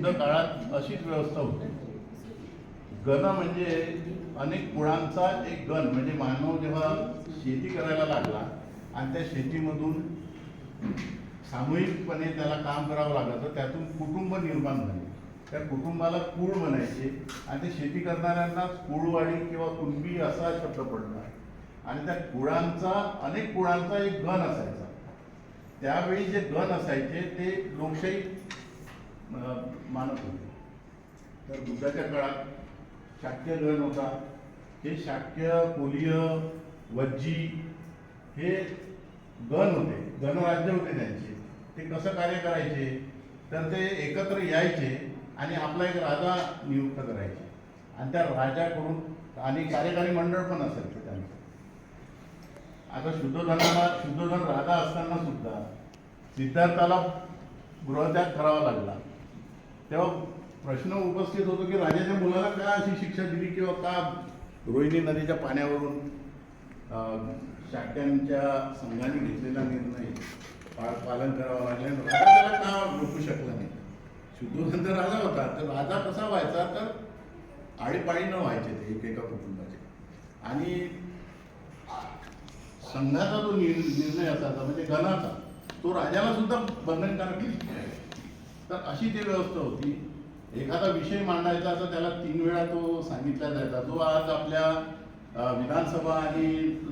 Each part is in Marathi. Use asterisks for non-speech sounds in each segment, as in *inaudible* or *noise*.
बुद्ध काळात अशीच व्यवस्था होती. गण म्हणजे अनेक कुळांचा एक गण म्हणजे मानव जेव्हा शेती करायला लागला आणि त्या शेतीमधून सामूहिकपणे त्याला काम करावं लागलं तर त्यातून कुटुंब निर्माण झाले. त्या कुटुंबाला कुळ म्हणायचे आणि ते शेती करणाऱ्यांना कुळवाडी किंवा कुणबी असा शब्द पडला. आणि त्या कुळांचा अनेक कुळांचा एक गण असायचा. त्यावेळी जे गण असायचे ते लोकशाही मानत होते. तर बुद्धाच्या काळात शाक्य गण होता. हे शाक्य कोलीय वज्जी हे गण होते. गणराज्य होते त्यांचे. ते कसं कार्य करायचे? तर ते एकत्र यायचे आणि आपला एक राजा नियुक्त करायचे. आणि त्या राजाकडून आणि कार्यकारी मंडळ पण असायचं त्यांचं. आता शुद्धोधनाला शुद्धोधन राजा असताना सुद्धा सिद्धार्थाला गृहत्याग करावा लागला. तेव्हा प्रश्न उपस्थित होतो की राजाच्या मुलाला का अशी शिक्षा दिली किंवा का रोहिणी नदीच्या पाण्यावरून शाट्यांच्या संघाने घेतलेला निर्णय पा- पालन करावा लागले राजा त्याला का रोखू शकला नाही? शुद्धोधन तर राजा होता तर राजा कसा व्हायचा? तर आळीपाळी न व्हायचे ते एकेका कुटुंबाचे. आणि संघाचा जो निर्णय असायचा म्हणजे गणाचा तो राजाला सुद्धा बंधनकारक आहे तर अशी ती व्यवस्था होती. एखादा विषय मांडायचा तर त्याला तीन वेळा तो सांगितला जायचा. जो आज आपल्या विधानसभा आणि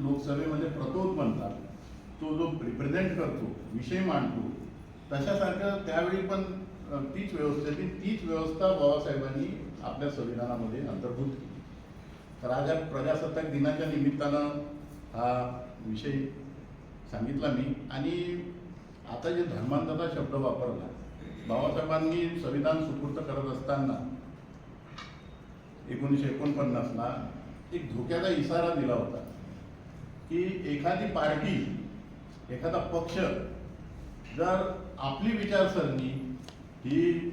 लोकसभेमध्ये प्रतोद म्हणतात तो जो रिप्रेझेंट करतो विषय मांडतो तशासारखं त्यावेळी पण तीच व्यवस्था होती. तीच व्यवस्था बाबासाहेबांनी आपल्या संविधानामध्ये अंतर्भूत केली. तर आज या प्रजासत्ताक दिनाच्या निमित्तानं हा विषय सांगितला मी. आणि आता जे धर्मांधता शब्द वापरला बाबासाहेबांनी संविधान सुपूर्त करत असताना एकोणीसशे एकोणपन्नासला एक धोक्याचा इशारा दिला होता की एखादी पार्टी एखादा पक्ष जर आपली विचारसरणी ही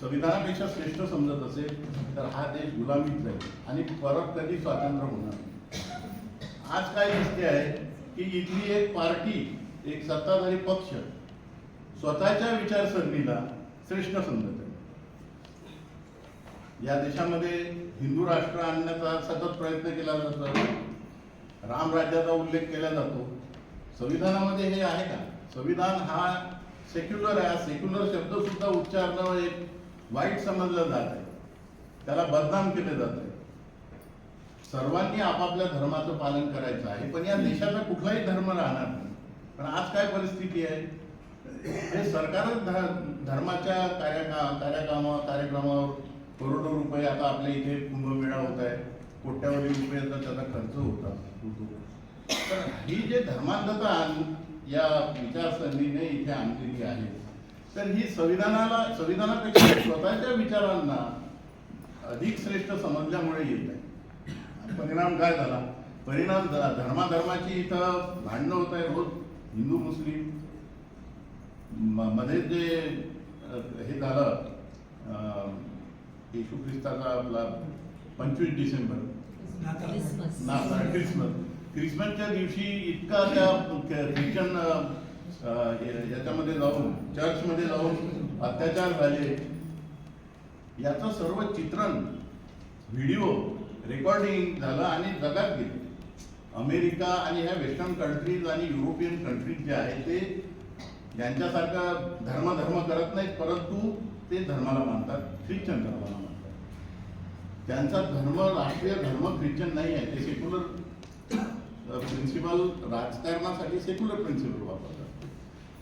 संविधानापेक्षा श्रेष्ठ समजत असेल तर हा देश गुलामीत जाईल आणि परत कधी स्वातंत्र्य होणार आज काय दिसते आहे की इथली एक पार्टी एक सत्ताधारी पक्ष स्वतःच्या विचारसरणीला श्रेष्ठ समजत आहे. या देशामध्ये हिंदू राष्ट्र आणण्याचा सतत प्रयत्न केला जातो रामराज्याचा उल्लेख केला जातो. संविधानामध्ये हे आहे का? संविधान हा सेक्युलर आहे. सेक्युलर शब्द सुद्धा उच्चारणं एक वाईट समजलं जात आहे. त्याला बदनाम केले जात आहे. सर्वांनी आपापल्या धर्माचं पालन करायचं आहे. पण या देशाचा कुठलाही धर्म राहणार नाही. पण आज काय परिस्थिती आहे? हे सरकारच ध- धर्माच्या कार्या कार्यक्रमा कार्यक्रमावर करोडो रुपये आता आपल्या इथे कुंभमेळा होत आहे. कोट्यावधी रुपयाचा त्याचा खर्च होता होतो तर ही जे धर्मांधता आण- या विचारसरणीने इथे आणलेली आहे तर ही संविधानाला संविधानापेक्षा स्वतःच्या विचारांना अधिक श्रेष्ठ समजल्यामुळे येत आहे. परिणाम काय झाला? परिणाम झाला. धर्माधर्माची इथं भांडणं होत आहे रोज. हिंदू मुस्लिम मध्ये जे हे झालं येशू ख्रिस्ताचा आपला पंचवीस डिसेंबर. क्रिसमस. ख्रिसमसच्या दिवशी इतका त्या ख्रिश्चन याच्यामध्ये जाऊन चर्चमध्ये जाऊन अत्याचार झाले. याचं सर्व चित्रण व्हिडिओ रेकॉर्डिंग झालं आणि जगात गेले. अमेरिका आणि ह्या वेस्टर्न कंट्रीज आणि युरोपियन कंट्रीज जे आहे ते यांच्यासारखं धर्म धर्म करत नाहीत परंतु ते धर्माला मानतात ख्रिश्चन धर्माला मानतात. त्यांचा धर्म राष्ट्रीय धर्म ख्रिश्चन नाही आहे ते सेक्युलर प्रिन्सिपल राजकारणासाठी सेक्युलर प्रिन्सिपल वापरतात.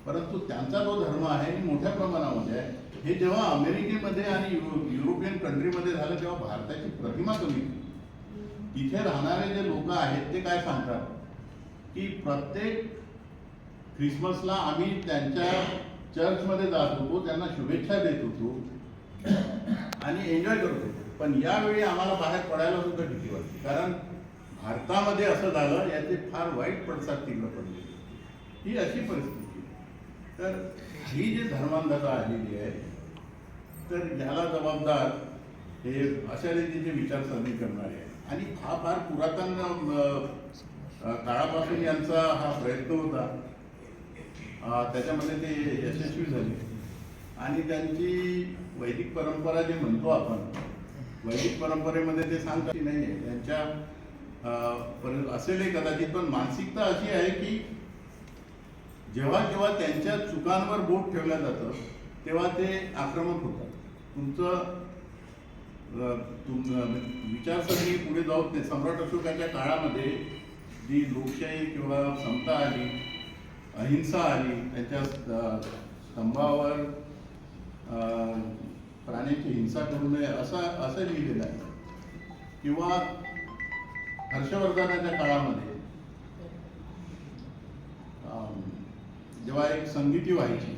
परंतु त्यांचा जो धर्म आहे मोठ्या प्रमाणामध्ये आहे. हे जेव्हा अमेरिकेमध्ये आणि युरो- युरोपियन कंट्रीमध्ये झालं तेव्हा भारताची प्रतिमा कमी तिथे राहणारे जे लोक आहेत ते काय सांगतात? की प्रत्येक ख्रिसमसला आम्ही त्यांच्या चर्चमध्ये जात होतो त्यांना शुभेच्छा देत होतो आणि एन्जॉय करत होतो. पण यावेळी आम्हाला बाहेर पडायला सुद्धा भीती वाटते कारण भारतामध्ये असं झालं याचे फार वाईट पडसाद तिकडं पडले. ही अशी परिस्थिती. तर ही जी धर्मांधता आलेली आहे तर ह्याला जबाबदार हे अशा रीतीचे विचारसरणी करणारे आहे आणि हा फार पुरातन काळापासून यांचा हा प्रयत्न होता. त्याच्यामध्ये ते यशस्वी झाले. आणि त्यांची वैदिक परंपरा जे म्हणतो आपण वैदिक परंपरेमध्ये ते सांगतात की नाही आहे त्यांच्या असेल कदाचित पण मानसिकता अशी आहे की जेव्हा जेव्हा त्यांच्या चुकांवर बोट ठेवलं जातं तेव्हा ते आक्रमक होतात. तुमचं तुम विचारसरणी पुढे जाऊ ते सम्राट अशोकाच्या काळामध्ये जी लोकशाही किंवा समता आली अहिंसा आली त्यांच्या स्तंभावर अं, प्राण्याची हिंसा करू नये असं असं लिहिलेलं आहे. किंवा हर्षवर्धनाच्या काळामध्ये जेव्हा एक संगीती व्हायची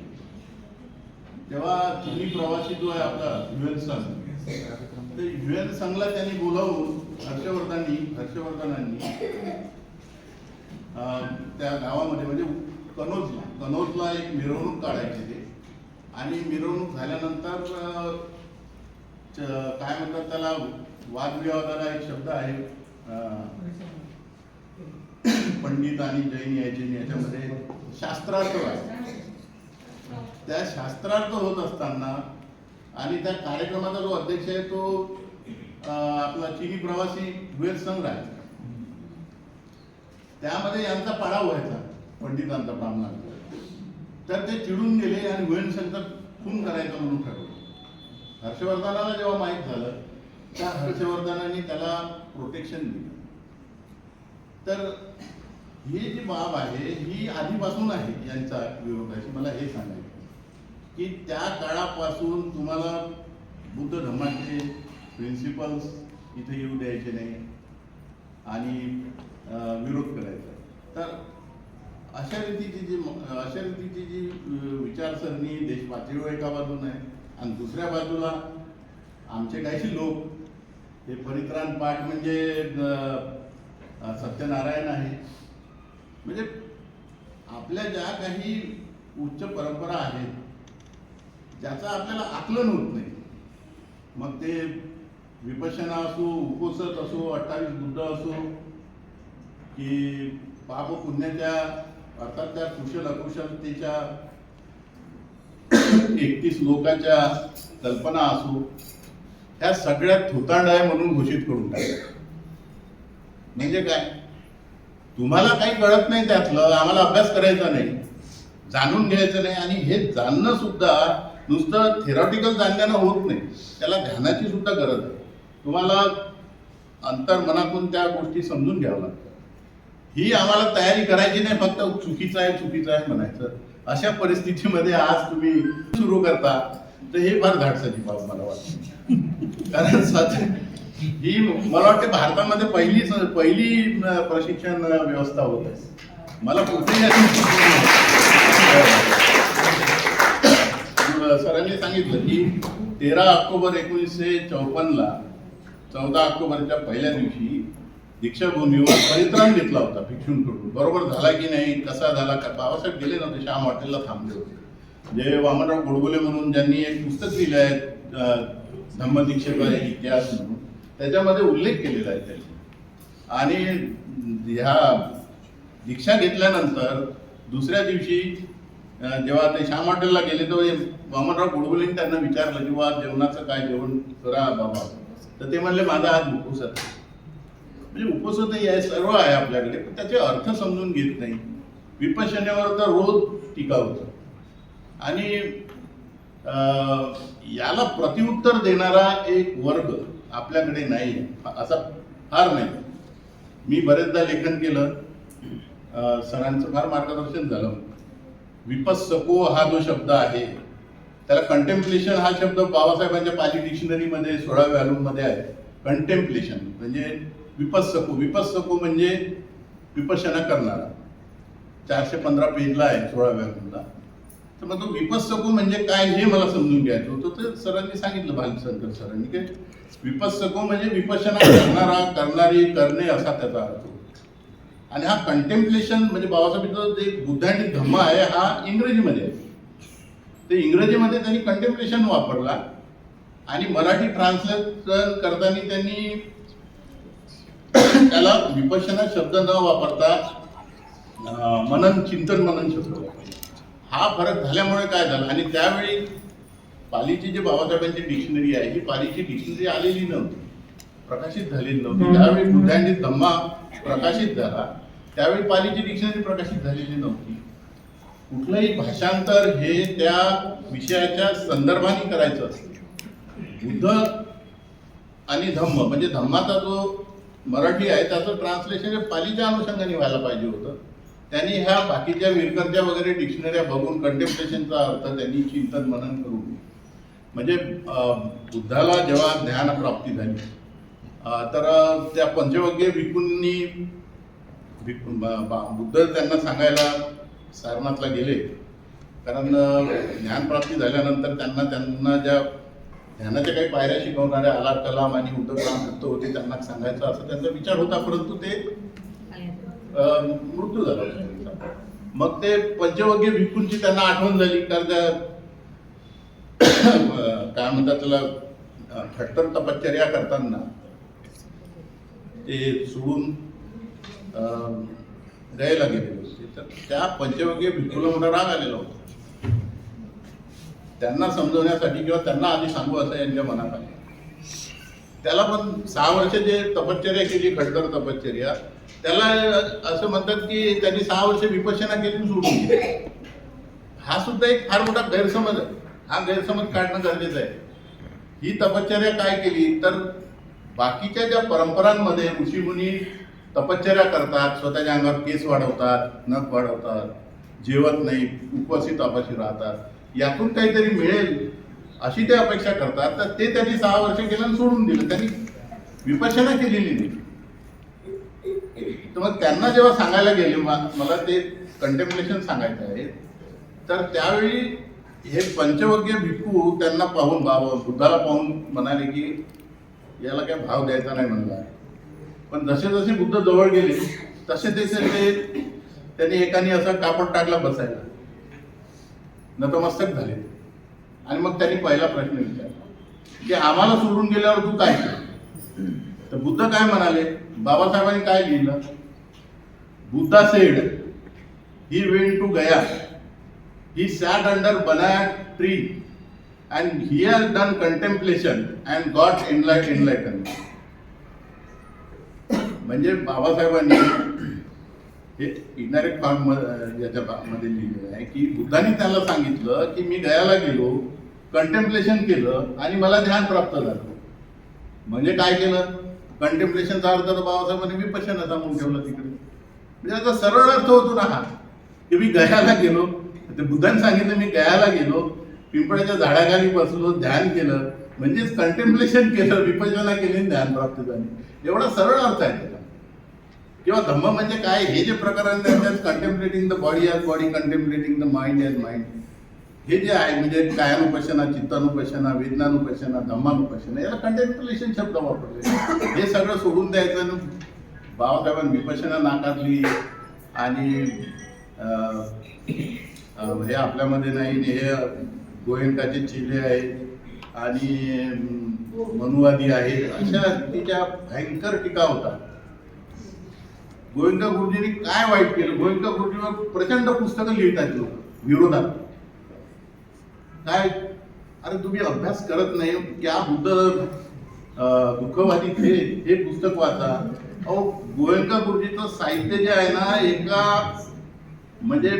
तेव्हा चिनी प्रवासी जो आहे आपला युएन संघ ते युएन संघला त्यांनी बोलावून हर्षवर्धनांनी हर्षवर्धनांनी त्या गावामध्ये म्हणजे कनोजला. कनोजला एक मिरवणूक काढायची ते आणि मिरवणूक झाल्यानंतर काय म्हणतात त्याला? वादविवादाला एक शब्द आहे. पंडित आणि जैन यायचे याच्यामध्ये शास्त्रार्थ आहे. त्या शास्त्रार्थ होत असताना आणि त्या कार्यक्रमाचा जो अध्यक्ष आहे तो आपला चिनी प्रवासी वेद संघ आहे. त्यामध्ये यांचा पाडाव व्हायचा. पंडितांचा ब्राह्मणांचा तर ते चिडून गेले आणि वेण खून करायचं म्हणून ठरवलं. हर्षवर्धनाला जेव्हा माहीत झालं त्या हर्षवर्धनाने त्याला प्रोटेक्शन दिलं. तर ही जी बाब आहे ही आधीपासून आहे यांचा विरोधाशी मला हे सांगायचं की त्या काळापासून तुम्हाला बुद्ध धर्माचे प्रिन्सिपल्स इथे येऊ द्यायचे नाही आणि विरोध करायचा तर अशा रीतीची जी अशा रीतीची जी विचारसरणी देश पातळीवर एका बाजूने आहे आणि दुसऱ्या बाजूला आमचे काही लोक हे परित्राण पाठ म्हणजे सत्यनारायण आहे. म्हणजे आपल्या ज्या काही उच्च परंपरा आहेत ज्याचं आपल्याला आकलन होत नाही. मग ते विपशना असो उपोसत असो अठ्ठावीस बुद्ध असो की पाप पुण्याच्या अर्थात त्या कुशल अकुशलतेच्या *coughs* एकतीस लोकांच्या कल्पना असो ह्या सगळ्या थोतांड आहे म्हणून घोषित करून टाकल्या म्हणजे काय? तुम्हाला काही कळत नाही त्यातलं आम्हाला अभ्यास करायचा नाही जाणून घ्यायचं नाही आणि हे जाणणं सुद्धा नुसतं थेरॉटिकल जाणण्यानं होत नाही. त्याला ध्यानाची सुद्धा गरज आहे. तुम्हाला अंतर्मनातून त्या गोष्टी समजून घ्यावं लागतं ही आम्हाला तयारी करायची नाही फक्त चुकीचं आहे चुकीचं आहे म्हणायचं. अशा परिस्थितीमध्ये आज तुम्ही सुरू करता तर हे फार धाडसाची बाब मला वाटतं. कारण स्वतः ही मला वाटते भारतामध्ये पहिली पहिली प्रशिक्षण व्यवस्था होत आहे. मला कुठेही सरांनी सांगितलं की तेरा ऑक्टोबर एकोणीसशे चौपन्नला चौदा ऑक्टोबरच्या पहिल्या दिवशी दीक्षाभूमीवर परित्राण घेतला होता भिक्षूंकडून. बरोबर झाला की नाही कसा झाला का बाबासाहेब गेले नव्हते श्याम हॉटेलला थांबले होते. जे वामनराव गोडबोले म्हणून ज्यांनी एक पुस्तक लिहिलं आहे धम्मदीक्षेचा इतिहास म्हणून त्याच्यामध्ये उल्लेख केलेला आहे त्यांनी. आणि ह्या दीक्षा घेतल्यानंतर दुसऱ्या दिवशी जेव्हा ते श्याम हॉटेलला गेले तेव्हा वामनराव गोडबोलेंनी त्यांना विचारलं की बा जेवणाचं काय जेवण करा बाबा. तर ते म्हणले माझा आज भुकूस आहे म्हणजे उपसतही आहे सर्व आहे आपल्याकडे पण त्याचे अर्थ समजून घेत नाही. विपशनेवर तर रोज टीका होतं. आणि याला प्रतिउत्तर देणारा एक वर्ग आपल्याकडे नाही आहे. असा फार नाही. मी बरेचदा लेखन केलं. सरांचं फार मार्गदर्शन झालं. विपस्सको हा जो शब्द आहे त्याला कंटेम्प्लेशन हा शब्द बाबासाहेबांच्या पाली डिक्शनरीमध्ये सोळाव्या मध्ये आहे. कंटेम्प्लेशन म्हणजे विपत्सको विपत्सको म्हणजे विपशना करणारा. चारशे पंधरा पेजला आहे सोळाव्या व्हॅल्यूमला तर मग तो विपस्सको म्हणजे काय हे मला समजून घ्यायचं होतं. तर सरांनी सांगितलं भालशंकर सरांनी की विपस्सको म्हणजे विपशना करणारा करणारी करणे असा त्याचा अर्थ. आणि हा कंटेम्प्लेशन म्हणजे बाबासाहेबांचा जे बुद्ध आणि धम्म आहे हा इंग्रजीमध्ये आहे. ते इंग्रजीमध्ये त्यांनी कंटेम्प्लेशन वापरला. आणि मराठी ट्रान्सलेशन करताना त्यांनी त्याला विपशना शब्द न वापरता मनन चिंतन मनन शब्द हा फरक झाल्यामुळे काय झालं? आणि त्यावेळी पालीची जी बाबासाहेबांची डिक्शनरी आहे ही पालीची डिक्शनरी आलेली नव्हती. प्रकाशित झालेली नव्हती. त्यावेळी बुद्धांनी धम्मा प्रकाशित झाला त्यावेळी पालीची डिक्शनरी प्रकाशित झालेली नव्हती. कुठलंही भाषांतर हे त्या विषयाच्या संदर्भाने करायचं असतं. बुद्ध आणि धम्म म्हणजे धम्माचा जो मराठी आहे त्याचं ट्रान्सलेशन हे पालीच्या अनुषंगाने व्हायला पाहिजे होतं. त्यांनी ह्या बाकीच्या विरकरच्या वगैरे डिक्शनऱ्या बघून कंटेम्प्लेशनचा अर्थ त्यांनी चिंतन मनन करून म्हणजे बुद्धाला जेव्हा ज्ञानप्राप्ती झाली तर त्या पंचवग्य भिकूंनी भिकू- बा- बुद्ध त्यांना सांगायला सारनाथला गेले. कारण ज्ञानप्राप्ती झाल्यानंतर त्यांना त्यांना ज्या ध्यानाच्या काही पायऱ्या शिकवणारे आलार कलाम आणि उद्धव दत्त होते त्यांना सांगायचं असं त्यांचा विचार होता परंतु ते अं, मृत्यू झाला त्यांचा. मग ते पंचवग्य भिक्खूंची त्यांना आठवण झाली कारण त्या *coughs* काय म्हणतात त्याला ठट्टर खट्टर तपश्चर्या करताना ते सोडून द्यायला गेले होते तर त्या पंचवग्य भिक्खूला मोठा राग आलेला होता त्यांना समजवण्यासाठी किंवा त्यांना आधी सांगू असं यांच्या मनात त्याला पण सहा वर्ष जे तपश्चर्या केली खडतर तपश्चर्या त्याला असं म्हणतात की त्यांनी सहा वर्ष विपश्यना केली सोडून दिली. हा सुद्धा एक फार मोठा गैरसमज आहे. हा गैरसमज काढणं गरजेचं आहे. ही तपश्चर्या काय केली? तर बाकीच्या ज्या परंपरांमध्ये ऋषीमुनी तपश्चर्या करतात स्वतःच्या अंगावर केस वाढवतात नख वाढवतात जेवत नाही उपवासी तपाशी राहतात यातून काहीतरी मिळेल अशी ते अपेक्षा करतात. तर ते त्यांनी सहा वर्ष केलं आणि सोडून दिलं. त्यांनी विपश्यना केलेली नाही. तर मग त्यांना जेव्हा सांगायला गेले मा- मला ते कंटेम्पलेशन सांगायचं आहे. तर त्यावेळी हे पंचवग्य भिक्खू त्यांना पाहून भाव बुद्धाला पाहून म्हणाले की याला काय भाव द्यायचा नाही म्हणला. पण जसे जसे बुद्ध जवळ गेले तसे तसे ते त्यांनी एकाने असं कापड टाकला बसायला. नतमस्तक झाले. आणि मग त्यांनी पहिला प्रश्न विचारला की आम्हाला सोडून गेल्यावर तू काय केलं? तर बुद्ध काय म्हणाले? बाबासाहेबांनी काय लिहिलं? Buddha said he went to Gaya he sat under banyan tree and he has done contemplation and got enlight enlighten म्हणजे बाबासाहेबांनी हे इनडायरेक्ट फॉर्म याच्या मध्ये लिहिलेलं आहे की बुद्धांनी त्याला सांगितलं की मी गयाला गेलो कंटेम्प्लेशन केलं आणि मला ध्यान प्राप्त झालं. म्हणजे काय केलं? कंटेम्प्लेशनचा अर्थ तर बाबासाहेबांनी विपश्यना सांगून ठेवलं तिकडे. म्हणजे आता सरळ अर्थ होतो ना हा. की मी गयाला गेलो ते बुद्धांनी सांगितलं मी गयाला गेलो पिंपळाच्या झाडाखाली बसलो ध्यान केलं. म्हणजेच कंटेम्प्लेशन केलं विपजना केली ध्यान प्राप्त झाली. एवढा सरळ अर्थ आहे त्याचा. किंवा धम्म म्हणजे काय? हे जे प्रकरण त्याच्यात contemplating the body as body contemplating the mind as mind हे जे आहे म्हणजे कायानुपशना चित्तानुपशना वेदनानुपशना धम्मानुपशना याला कंटेम्पलेशन शब्द वापरले. हे सगळं सोडून द्यायचं बाबासाहेबांनी विपशना नाकारली आणि हे आपल्यामध्ये नाही हे गोयंकाचे चिले आहेत आणि मनुवादी आहेत अशा तिच्या भयंकर टीका होतात. गोविंदा गुरुजींनी काय वाईट केलं? गोविंदा गुरुजीवर प्रचंड पुस्तकं लिहितात लोक विरोधात. काय? अरे तुम्ही अभ्यास करत नाही क्या बुद्ध दुःखवादी थे हे पुस्तक वाचा. अहो गोयंका गुरुजीचं साहित्य जे आहे ना एका म्हणजे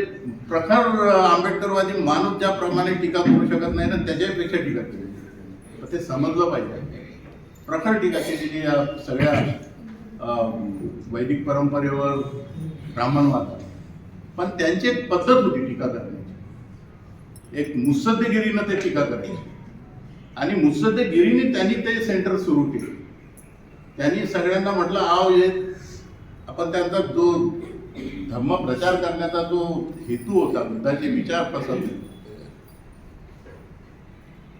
प्रखर आंबेडकरवादी माणूस ज्याप्रमाणे टीका करू शकत नाही ना त्याच्यापेक्षा टीका केली. ते समजलं पाहिजे. प्रखर टीका केलेली या सगळ्या वैदिक परंपरेवर ब्राह्मणवाद पण त्यांची एक पद्धत होती टीका करण्याची. एक मुत्सद्देगिरीनं ते टीका करायची. आणि मुत्सद्देगिरीने त्यांनी ते सेंटर सुरू केले. त्यांनी सगळ्यांना म्हटलं आव ये. आपण त्यांचा जो धर्म प्रचार करण्याचा जो हेतू होता बुद्धाचे विचार पसरले.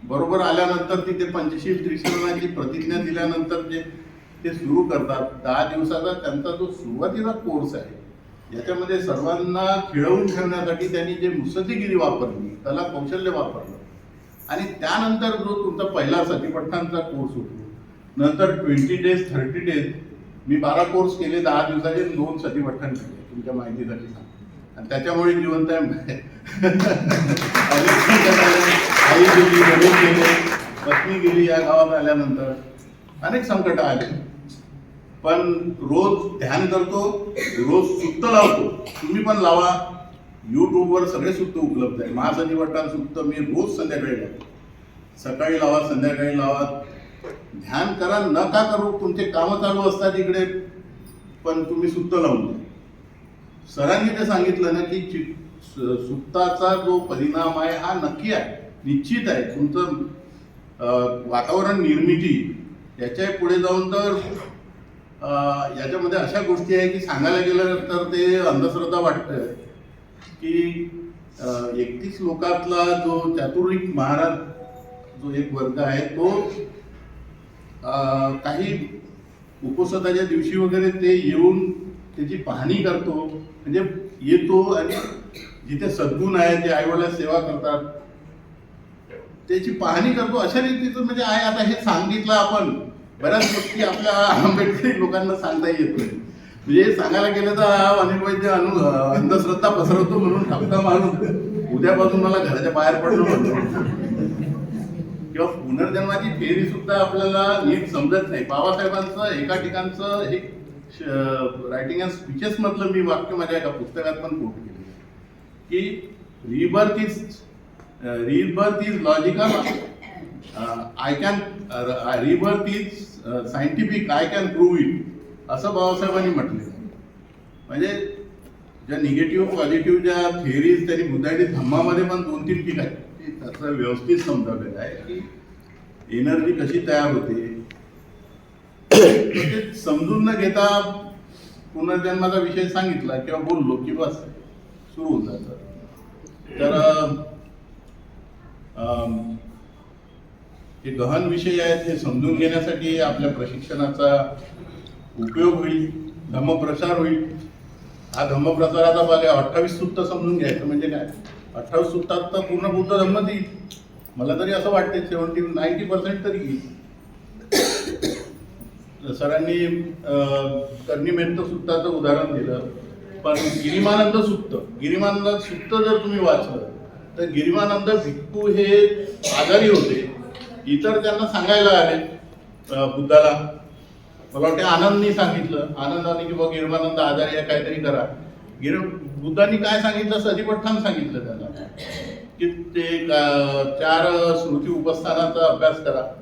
बरोबर आल्यानंतर तिथे पंचशील त्रिशरणाची प्रतिज्ञा दिल्यानंतर जे ते सुरू करतात. दहा दिवसाचा त्यांचा जो सुरुवातीचा कोर्स आहे याच्यामध्ये सर्वांना खिळवून ठेवण्यासाठी त्यांनी जे मुसदीगिरी वापरली कला कौशल्य वापरलं. आणि त्यानंतर जो तुमचा पहिला सतीपठ्ठांचा कोर्स होतो नंतर ट्वेंटी डेज थर्टी डेज मी बारा कोर्स केले दहा दिवसाचे दोन सतीपठ्ठाण केले तुमच्या माहितीसाठी सांग आणि त्याच्यामुळे जिवंत आहे. आई गेली वडील गेले पत्नी गेली या गावात आल्यानंतर अनेक संकट आले. पण रोज ध्यान करतो रोज सुत्त लावतो. तुम्ही पण लावा. यूट्यूबवर सगळे सुत्त उपलब्ध आहे. महासंजीवटान सुत्त मी रोज संध्याकाळी लावतो. सकाळी लावा संध्याकाळी लावा. ध्यान करा न का करू. तुमचे कामं चालू असतात इकडे पण तुम्ही सुत्त लावून द्या. सरांनी ते सांगितलं ना की चि- सुप्ताचा जो परिणाम आहे हा नक्की आहे. निश्चित आहे. तुमचं वातावरण निर्मिती याच्यापुढे जाऊन तर याच्यामध्ये अशा गोष्टी आहे की सांगायला गेलं तर ते अंधश्रद्धा वाटतं की एकतीस लोकातला जो चातुर्विक महाराज जो एक वर्ग आहे तो काही उपसताच्या दिवशी वगैरे ते येऊन त्याची पाहणी करतो. म्हणजे येतो आणि जिथे सद्गुण आहे जे आईवडिला सेवा करतात. त्याची पाहणी करतो. अशा रीतीचं म्हणजे आहे. आता हे सांगितलं आपण. बऱ्याच गोष्टी आपल्या आंबेडकरी लोकांना सांगता येत नाही. म्हणजे सांगायला गेलं तर अनिल वैद्य अनु अंधश्रद्धा पसरवतो म्हणून ठपका मारून उद्यापासून मला घराच्या बाहेर पडलो किंवा पुनर्जन्माची फेरी सुद्धा आपल्याला नीट समजत नाही. बाबासाहेबांचं एका ठिकाणचं एक रायटिंग अँड स्पीचेस मधलं मी वाक्य माझ्या एका पुस्तकात पण कोट केलं की rebirth is rebirth is logical I can rebirth is scientific I can prove it असं बाबासाहेबांनी म्हटले. म्हणजे ज्या निगेटिव्ह पॉझिटिव्ह ज्या थिअरीज त्यांनी बुद्धाडी धम्मामध्ये पण दोन तीन ठिकाणी त्याचं व्यवस्थित समजावलेलं आहे की एनर्जी कशी तयार होते. ते समजून न घेता पुनर्जन्माचा विषय सांगितला किंवा बोललो की बस सुरू होऊन जातं. तर हे गहन विषय आहेत हे समजून घेण्यासाठी आपल्या प्रशिक्षणाचा उपयोग होईल धम्मप्रसार होईल. हा धम्मप्रसाराचा भाग आहे अठ्ठावीस सुत्त समजून घ्यायचं म्हणजे काय? अठ्ठावीस सुत्तात तर पूर्ण बुद्ध धम्म देईल. मला तरी असं वाटते सेवन्टी नाईन्टी पर्सेंट तरी येईल. सरांनी अं, कर्णिमेंत सुत्ताचं उदाहरण दिलं. पण गिरिमानंद सुप्त गिरिमानंद सुत्त जर तुम्ही वाचलं तर गिरिमानंद भिक्खू हे आजारी होते. इतर त्यांना सांगायला आले बुद्धाला. मला वाटते आनंदनी सांगितलं. आनंदाने की बघ गिरमानंद आजारी आहे काहीतरी करा. गिर बुद्धांनी काय सांगितलं? सतीपठ्ठान सांगितलं त्यांना. की ते चार स्मृती उपस्थानाचा अभ्यास करा.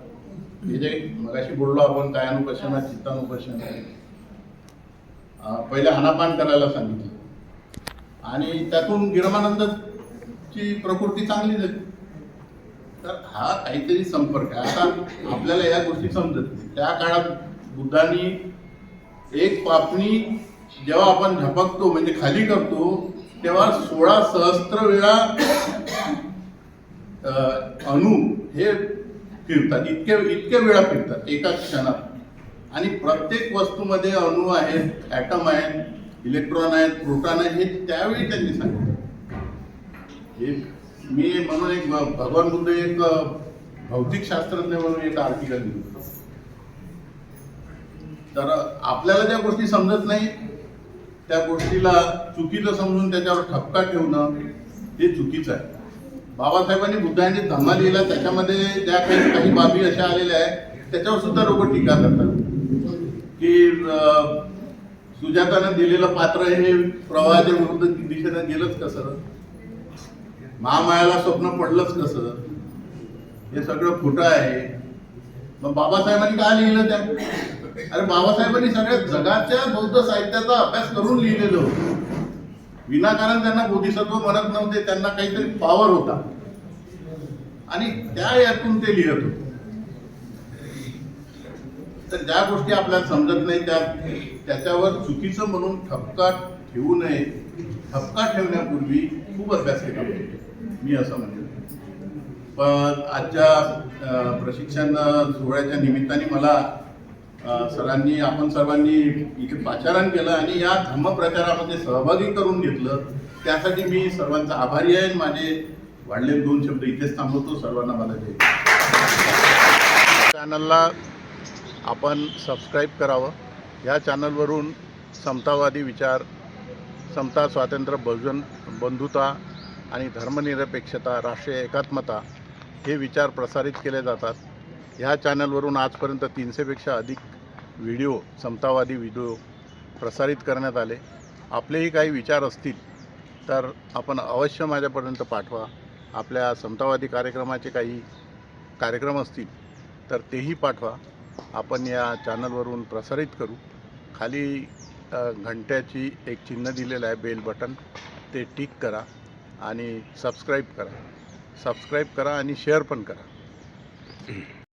हे जे मगाशी बोललो आपण कायानुपशना चित्तानुपशना. अं, पहिले आनापान करायला सांगितलं. आणि त्यातून गिरमानंदची प्रकृती चांगली झाली तर हा काहीतरी संपर्क आहे. आता आपल्याला या गोष्टी समजत नाही. त्या काळात बुद्धांनी एक पापणी जेव्हा आपण झपकतो म्हणजे खाली करतो तेव्हा सोळा सहस्त्र वेळा अणू अणु हे फिरतात. इतके इतके वेळा फिरतात एका क्षणात. आणि प्रत्येक वस्तूमध्ये अणु आहेत ॲटम आहेत इलेक्ट्रॉन आहेत प्रोटॉन आहेत हे त्यावेळी त्यांनी सांगितलं. हे मी म्हणून एक भगवान बुद्ध एक भौतिक शास्त्रज्ञ म्हणून एक आर्टिकल लिहिलं. तर आपल्याला ज्या गोष्टी समजत नाही त्या गोष्टीला चुकीचं समजून त्याच्यावर ठपका ठेवणं हे चुकीचं आहे. बाबासाहेबांनी बुद्धांनी धम्मा लिहिला त्याच्यामध्ये ज्या काही काही बाबी अशा आलेल्या आहेत त्याच्यावर सुद्धा लोक टीका करतात. की सुजातानं दिलेलं पात्र हे प्रवाहाच्या विरुद्ध दिशेनं गेलंच कसं? महामायाला स्वप्न पडलंच कसं? हे सगळं खोटं आहे. मग बाबासाहेबांनी का लिहिलं त्या? अरे बाबासाहेबांनी सगळ्या जगाच्या बौद्ध साहित्याचा अभ्यास करून लिहिलेलं होतं. विनाकारण त्यांना बोधिसत्व म्हणत नव्हते त्यांना काहीतरी पॉवर होता. आणि त्या यातून ते लिहित होते. तर ज्या गोष्टी आपल्याला समजत नाही त्या त्याच्यावर चुकीचं म्हणून ठपका ठेवू नये. ठपका ठेवण्यापूर्वी खूप अभ्यास केला पाहिजे. मी असं म्हणेन पण आजच्या प्रशिक्षण सोहळ्याच्या निमित्ताने मला सरांनी आपण सर्वांनी इथे पाचारण केलं आणि या धम्मप्रचारामध्ये सहभागी करून घेतलं. त्यासाठी मी सर्वांचा आभारी आहे माझे वाढले दोन शब्द इथेच थांबवतो. सर्वांना मला जे चॅनलला आपण सबस्क्राईब करावं. या चॅनलवरून समतावादी विचार समता स्वातंत्र्य बहुजन बंधुता आणि धर्मनिरपेक्षता राष्ट्रीय एकात्मता हे विचार प्रसारित केले जातात. ह्या चॅनलवरून आजपर्यंत तीनशेपेक्षा अधिक व्हिडिओ समतावादी व्हिडिओ प्रसारित करण्यात आले. आपलेही काही विचार असतील तर आपण अवश्य माझ्यापर्यंत पाठवा. आपल्या समतावादी कार्यक्रमाचे काही कार्यक्रम असतील तर तेही पाठवा. आपण या चॅनलवरून प्रसारित करू. खाली घंट्याची एक चिन्ह दिलेलं आहे बेल बटन. ते टिक करा. आणि सबस्क्राईब करा. सबस्क्राईब करा आणि शेअर पण करा.